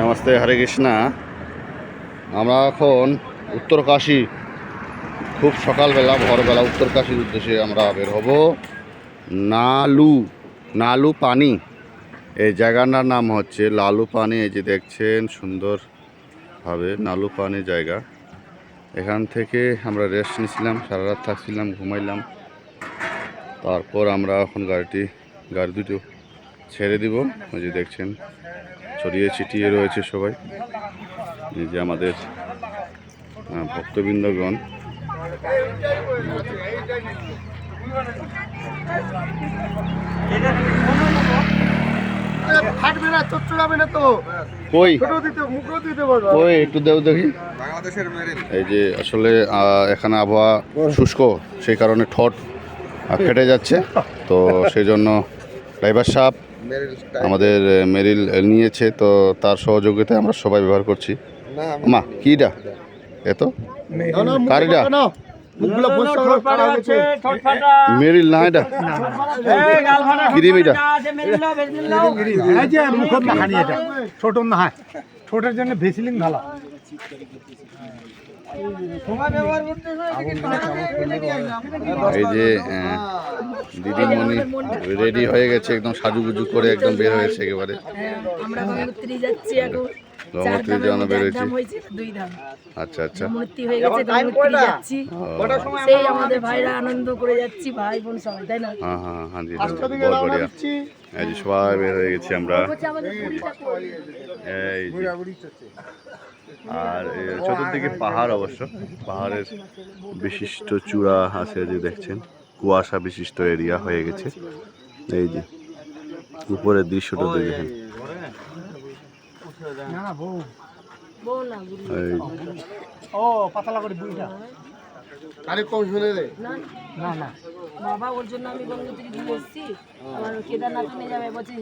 নমস্তে, হরে কৃষ্ণা। আমরা এখন উত্তরকাশী। খুব সকালবেলা, ভোরবেলা উত্তরকাশীর উদ্দেশ্যে আমরা বের হব। নালু নালু পানি এই জায়গাটার নাম হচ্ছে লালু পানি এই যে দেখছেন, সুন্দরভাবে নালু পানি জায়গা। এখান থেকে আমরা রেস্ট নিয়েছিলাম সারা রাত থাকছিলাম, ঘুমাইলাম। তারপর আমরা এখন গাড়িটি, গাড়ি দুটো ছেড়ে দিব। ওই যে দেখছেন ছড়িয়ে ছিটিয়ে রয়েছে সবাই। এই যে আমাদের ভক্তবৃন্দগণ। একটু দেখি। এই যে আসলে এখানে আবহাওয়া শুষ্ক, সেই কারণে ঠোঁট ফেটে যাচ্ছে। তো সেই জন্য ড্রাইভার সাহেব আমাদের মেরিল নিয়েছে তো তার সহযোগিতায় আমরা সবাই ব্যবহার করছি না মা কিটা এত কারিটা মুখগুলো পরিষ্কার করা হয়েছে মেরিল না এটা ক্রিম এটা ছোট নাহায় ছোটের জন্য ভেসিলিন ভালো এই যে দিদিমণি রেডি হয়ে গেছে একদম সাজুগুজু করে একদম বের হয়েছে একেবারে। আমরা গঙ্গোত্রী যাচ্ছি এখন। গঙ্গোত্রী হয়েছে। আচ্ছা আচ্ছা। মূর্তি হয়ে গেছে গঙ্গোত্রী যাচ্ছি। সেই আমাদের ভাইরা আনন্দ করে যাচ্ছি ভাই বোন সবাই তাই না? হ্যাঁ হ্যাঁ হ্যাঁ জি বহুত বড়িয়া। এই সবাই বের হয়ে গেছি আমরা? এই আর চতুর্দিকে পাহাড় অবশ্য। পাহাড়ের বিশিষ্ট চূড়া আছে যে দেখছেন। কুয়াশা বিশিষ্ট এরিয়া হয়ে গেছে। এই যে উপরের দৃশ্যটা দেখেন। ও পাতলা করে দুইটা আরে কম শুনে রে না না না। বাবা ওর জন্য আমি গঙ্গোত্রী দিয়ে এসেছি। আমার কেদারনাথ নিয়ে যাবে বলছে